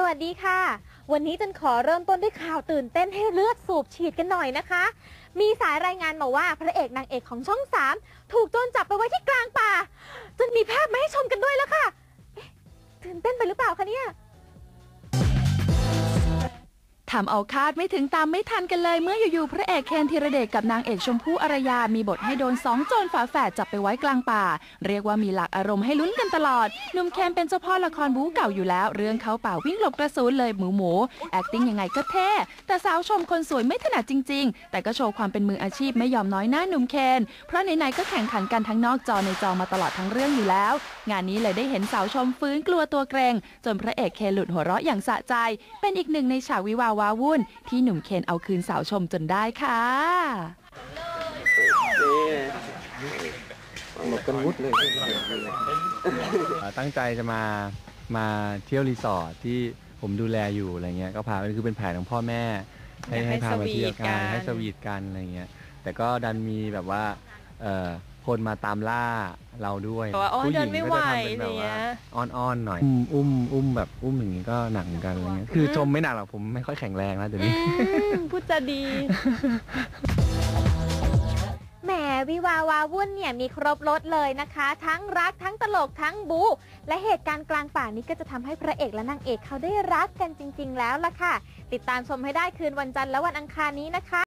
สวัสดีค่ะ วันนี้จันขอเริ่มต้นด้วยข่าวตื่นเต้นให้เลือดสูบฉีดกันหน่อยนะคะ มีสายรายงานมาว่าพระเอกนางเอกของช่องสามถูกโจรจับไปไว้ที่กลางป่าจนมีภาพมาให้ชมกันด้วยแล้วค่ะตื่นเต้นไปหรือเปล่าคะเนี่ย ทำเอาคาดไม่ถึงตามไม่ทันกันเลยเมื่ออยู่ๆพระเอกเคนธีรเดชกับนางเอกชมพู่อารยา มีบทให้โดนสองโจรฝาแฝดจับไปไว้กลางป่า เรียกว่ามีหลักอารมณ์ให้ลุ้นกันตลอดหนุ่มเคนเป็นเจ้าพ่อละครบู๊เก่าอยู่แล้ว เรื่องเขาป่าวิ่งหลบกระสุนเลยหมูหมู acting ยังไงก็เท่แต่สาวชมคนสวยไม่ถนัดจริง ๆ แต่ก็โชว์ความเป็นมืออาชีพไม่ยอมน้อยหน้าหนุ่มเคนเพราะไหนๆก็แข่งขันกันทั้งนอกจอในจอมาตลอดทั้งเรื่องอยู่แล้ว งานนี้เลยได้เห็นสาวชมฟื้นกลัวตัวเกรงจนพระเอกเคนหลุดหัวเราะอย่างสะใจ เป็นอีกหนึ่งในฉากวิวาวาวุ่น ที่หนุ่มเคนเอาคืนสาวชมจนได้ค่ะหมดกันวุดเลยอ่าตั้งใจจะมามาเที่ยวรีสอร์ทที่ผมดูแลอยู่อะไรเงี้ยก็พาไปคือเป็นแผนของพ่อแม่ ให้อยากให้ให้พามาเที่ยวสวีทกักันนให้สวีทกันอะไรเงี้ยแต่ก็ดันมีแบบว่าเอ่อ คนมาตามล่าเราด้วยแต่ว่าโอ๊ยผู้หเดิญินงไม่ก็ไหวจะทำเป็นอะไรแบบว่าเงี้ยอ้อนๆหน่อยอุ้มอุ้มอุ้มแบบอุ้มอย่างงี้ก็หนักเหมือนกันอะไรเงี้ยคือชมไม่หนักหรอกผมไม่ค่อยแข็งแรงแล้วเดี๋ยวนี้พูดจะดี แหมวิวาวาวุ่นเนี่ยมีครบรถเลยนะคะ ทั้งรักทั้งตลกทั้งบู๊และเหตุการณ์กลางป่านี้ก็จะทำให้พระเอกและนางเอกเขาได้รักกันจริง ๆ แล้วล่ะค่ะ ติดตามชมให้ได้คืนวันจันทร์และวันอังคารนี้นะคะ